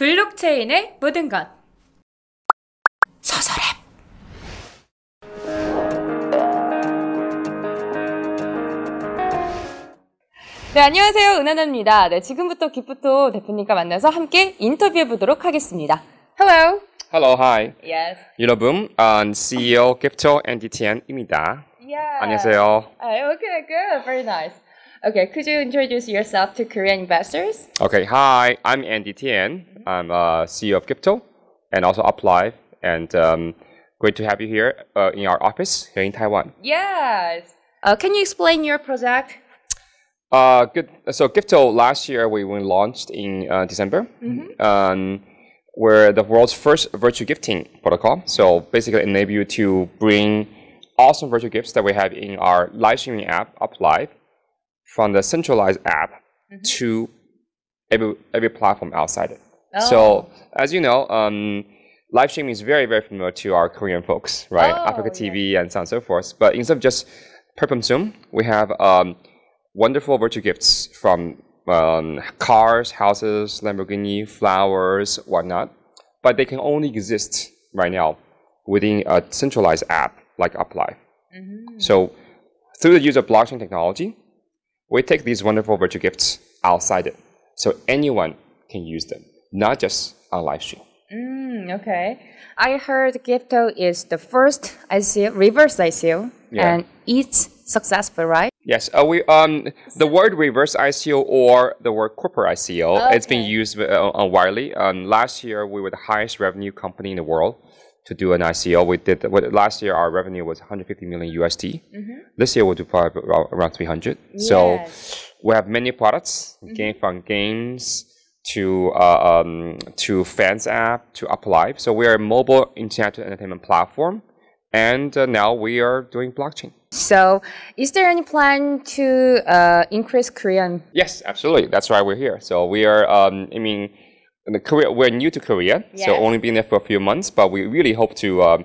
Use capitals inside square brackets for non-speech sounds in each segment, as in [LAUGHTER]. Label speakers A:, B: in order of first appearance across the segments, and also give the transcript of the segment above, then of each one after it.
A: 블록체인의 모든 것. 서서랩. 네, 안녕하세요. 은하나입니다. 네, 지금부터 기프토 대표님과 만나서 함께 인터뷰해 보도록 하겠습니다. Hello.
B: Hello, hi.
A: Yes.
B: 여러분, um, CEO Gipto NDTN입니다.
A: Yeah.
B: 안녕하세요.
A: Uh, okay, good. Very nice. Okay, could you introduce yourself to Korean investors?
B: Okay, hi. I'm Andy Tian. I'm uh, CEO of Gipto and also Uplive. And um, great to have you here uh, in our office here in Taiwan.
A: Yes. Uh, can you explain your project?
B: Uh, good. So Gipto last year we, we launched in uh, December. Um, we're the world's first virtual gifting protocol. So basically enable you to bring awesome virtual gifts that we have in our live streaming app, Uplive, from the centralized app to every, every platform outside it. So as you know, um, live streaming is very, very familiar to our Korean folks, right?
A: Oh,
B: Africa TV and so on and so forth. But instead of just Purpum Zoom, we have um, wonderful virtual gifts from um, cars, houses, Lamborghini, flowers, whatnot. But they can only exist right now within a centralized app like Uplive. So through the use of blockchain technology, we take these wonderful virtual gifts outside it. So anyone can use them, not just on live stream.
A: Mm, okay. I heard Gifto is the first ICO, reverse ICO,
B: Yeah.
A: and it's successful, right?
B: Yes, uh, we um the word reverse ICO or the word corporate ICO it's been used uh, uh, widely. Um, last year we were the highest revenue company in the world to do an ICO. We did what, last year our revenue was 150 million USD. This year we'll do probably around, around 300. So we have many products, game from games to uh, um, to fans app to Uplive. So we are a mobile internet entertainment platform, and uh, now we are doing blockchain.
A: So, is there any plan to uh, increase Korean?
B: Yes, absolutely. That's why we're here. So we are. Um, I mean, in the Korea, we're new to Korea, so only been there for a few months, but we really hope to um,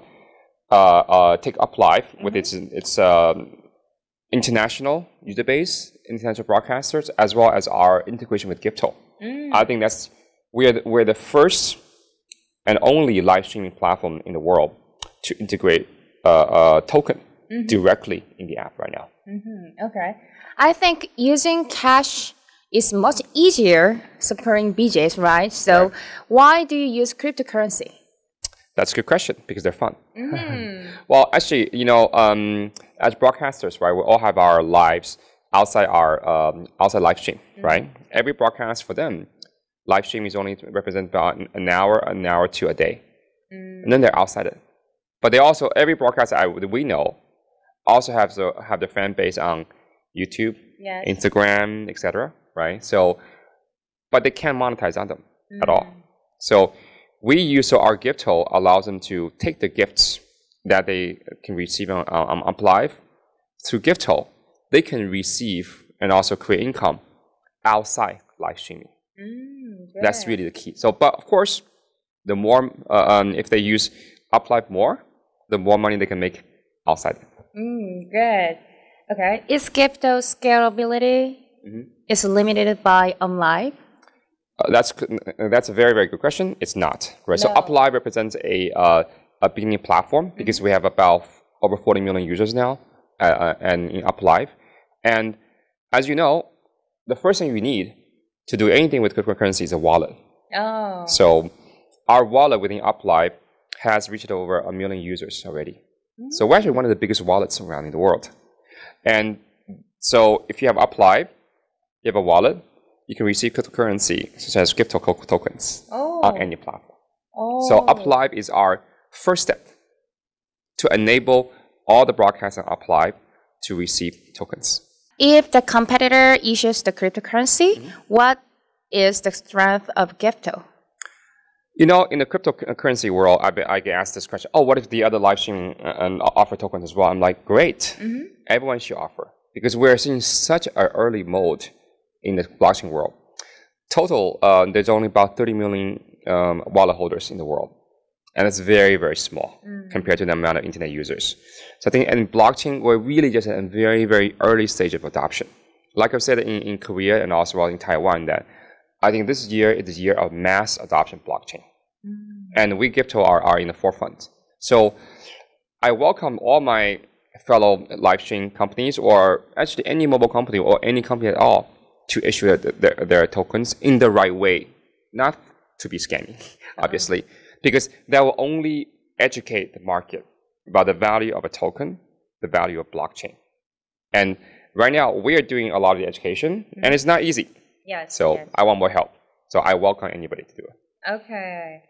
B: uh, uh, take up live with its its um, international user base, international broadcasters, as well as our integration with Gipto. I think that's we're the, we're the first and only live streaming platform in the world to integrate uh, a token directly in the app right now.
A: Okay. I think using cash is much easier supporting BJs, right? So, why do you use cryptocurrency?
B: That's a good question because they're fun. [LAUGHS] well, actually, you know, um, as broadcasters, right, we all have our lives outside our um, outside live stream, right? Every broadcast for them, live stream is only represent about an- hour, an hour to a day, and then they're outside it. But they also every broadcast I, that we know also have the have their fan base on YouTube,
A: Yes.
B: Instagram, etc. Right? So, but they can't monetize on them at all. So we use so our gift hole allows them to take the gifts that they can receive on, on, on Live through gift hole. They can receive and also create income outside live streaming. That's really the key. So, but of course, the more uh, um, if they use Uplive more, the more money they can make outside.
A: Mm, good. Okay. Is Gifto scalability is limited by OnLive?
B: Uh, that's that's a very very good question. It's not right. So
A: No.
B: Uplive represents a uh, a beginning platform because we have about over 40 million users now, uh, uh, and in Uplive, and as you know, the first thing you need to do anything with cryptocurrency is a wallet.
A: Oh.
B: So our wallet within Uplive has reached over a million users already. So we're actually one of the biggest wallets around in the world. And so if you have Uplive, you have a wallet, you can receive cryptocurrency such as crypto tokens
A: Oh.
B: on any platform.
A: oh.
B: So Uplive is our first step to enable all the broadcasts on Uplive to receive tokens.
A: If the competitor issues the cryptocurrency, mm-hmm. what is the strength of Gifto?
B: You know, in the cryptocurrency world, I, be- I get asked this question: Oh, what if the other live streaming uh, uh, and offer tokens as well? I'm like, great, mm-hmm. everyone should offer because we're in such an early mode in the blockchain world. Total, uh, there's only about 30 million um, wallet holders in the world, and it's very, very small compared to the amount of internet users. So I think in blockchain, we're really just at a very, very early stage of adoption. Like I've said in, in Korea and also in Taiwan, that I think this year is the year of mass adoption blockchain. And we Gipto are, are in the forefront. So I welcome all my fellow live stream companies or actually any mobile company or any company at all to issue their, their, their tokens in the right way, not to be scammy, [LAUGHS] obviously, because that will only educate the market about the value of a token, the value of blockchain. And right now, we are doing a lot of the education, and it's not easy.
A: Yes.
B: So
A: yes.
B: I want more help. So I welcome anybody to do it.
A: Okay.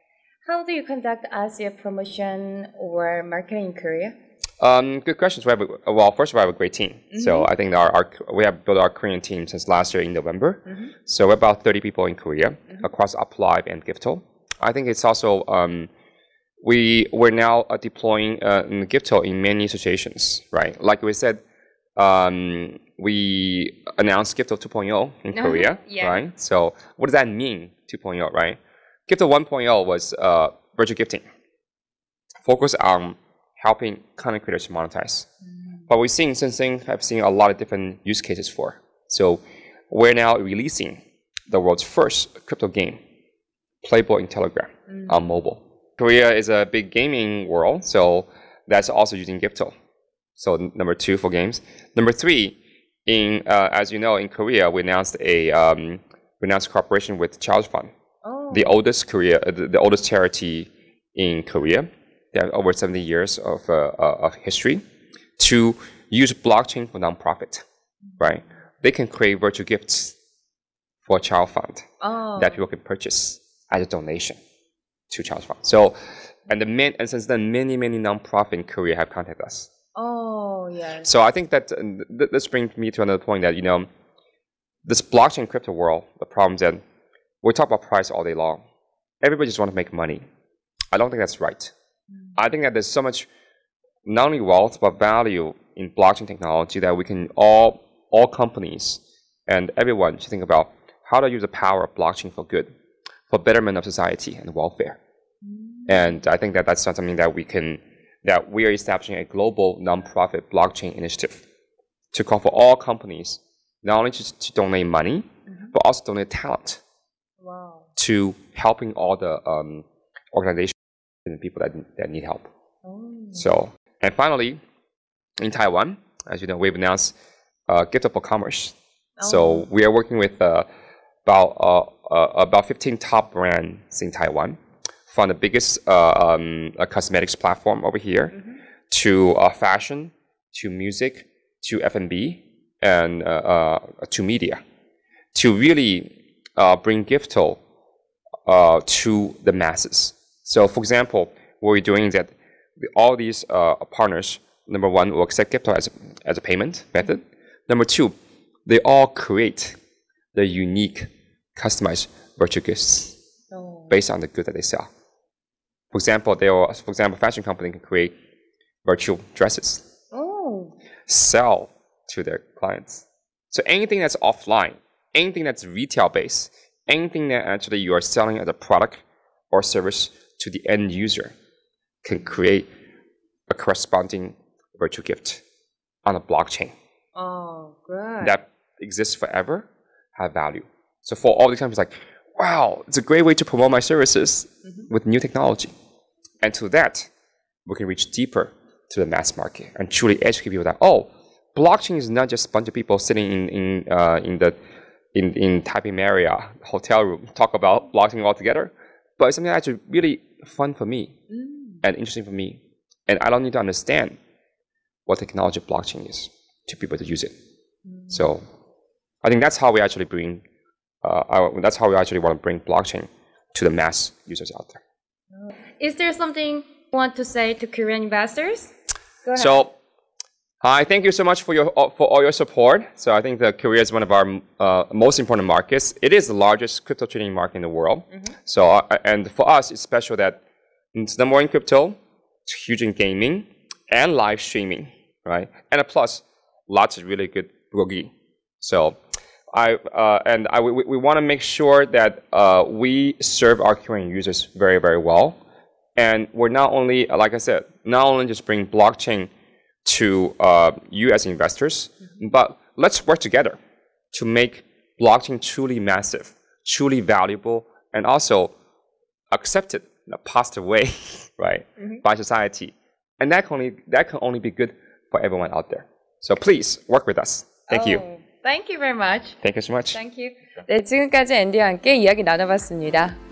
A: How do you conduct ASEA promotion or marketing in Korea?
B: Um, good questions. We have a, well, first of all, we have a great team. So I think our, our we have built our Korean team since last year in November. So we're about 30 people in Korea across UpLive and Gifto. I think it's also um, we we're now uh, deploying uh, in Gifto in many situations, right? Like we said, um, we announced Gifto 2.0 in Korea,
A: yeah.
B: right? So what does that mean, 2.0, right? Gifto 1.0 was uh, virtual gifting, focus on helping content creators to monetize. But we're seeing since then, I've seen a lot of different use cases for. So we're now releasing the world's first crypto game, Playboy in Telegram, on mobile. Korea is a big gaming world, so that's also using Gipto. So number two for games. Number three, in uh, as you know, in Korea, we announced a um, we announced a cooperation with Child Fund
A: Oh.
B: the oldest Korea, uh, the, the oldest charity in Korea. They have over 70 years of, uh, uh, of history to use blockchain for nonprofit, right? They can create virtual gifts for a child fund
A: oh.
B: that people can purchase as a donation to child fund. So, and the main, and since then, many, many nonprofit in Korea have contacted us.
A: oh, yes.
B: So I think that th- this brings me to another point that you know, this blockchain crypto world, the problem is that we talk about price all day long. Everybody just want to make money. I don't think that's right. Mm. I think that there's so much not only wealth but value in blockchain technology that we can all all companies and everyone should think about how to use the power of blockchain for good, for betterment of society and welfare. Mm. And I think that that's not something that we can that we are establishing a global nonprofit blockchain initiative to call for all companies not only to, to donate money mm-hmm. but also donate talent
A: wow.
B: to helping all the um, organizations and people that, that need help.
A: Oh.
B: So, and finally, in Taiwan, as you know, we've announced uh, Gift for Commerce. So we are working with uh, about uh, uh, about 15 top brands in Taiwan, from the biggest uh, um, uh, cosmetics platform over here to uh, fashion, to music, to F&B, and uh, uh, to media, to really uh, bring Gifto uh, to the masses. So, for example, what we're doing is that all these uh, partners, number one, will accept Gipto as a, as a payment method. Number two, they all create their unique, customized virtual gifts
A: Oh.
B: based on the good that they sell. For example, they will, for example, fashion company can create virtual dresses,
A: Oh.
B: sell to their clients. So anything that's offline, anything that's retail based, anything that actually you are selling as a product or service to the end user can create a corresponding virtual gift on a blockchain
A: Oh, good.
B: that exists forever, have value. So for all these companies, like, wow, it's a great way to promote my services with new technology. And to that, we can reach deeper to the mass market and truly educate people that, oh, blockchain is not just a bunch of people sitting in, in, uh, in the in, in Taipei Marriott hotel room talk about blockchain all together, but it's something that's actually really fun for me and interesting for me. And I don't need to understand what technology blockchain is to be able to use it. So I think that's how we actually bring, uh, our, that's how we actually want to bring blockchain to the mass users out there.
A: Is there something you want to say to Korean investors? Go ahead.
B: So, hi, thank you so much for your for all your support. So I think that Korea is one of our uh, most important markets. It is the largest crypto trading market in the world. So uh, and for us, it's special that it's number one in crypto, it's huge in gaming and live streaming, right? And a plus, lots of really good boogie. So. I, uh, and I, we, we want to make sure that uh, we serve our Korean users very, very well. And we're not only, like I said, not only just bring blockchain to uh, you as investors, but let's work together to make blockchain truly massive, truly valuable and also accepted in a positive way, [LAUGHS] right, by society. And that can only that can only be good for everyone out there. So please work with us. Thank you.
A: Oh, thank you very much.
B: Thank you so much.
A: Thank you. 네, 지금까지 앤디와 함께 이야기 나눠봤습니다.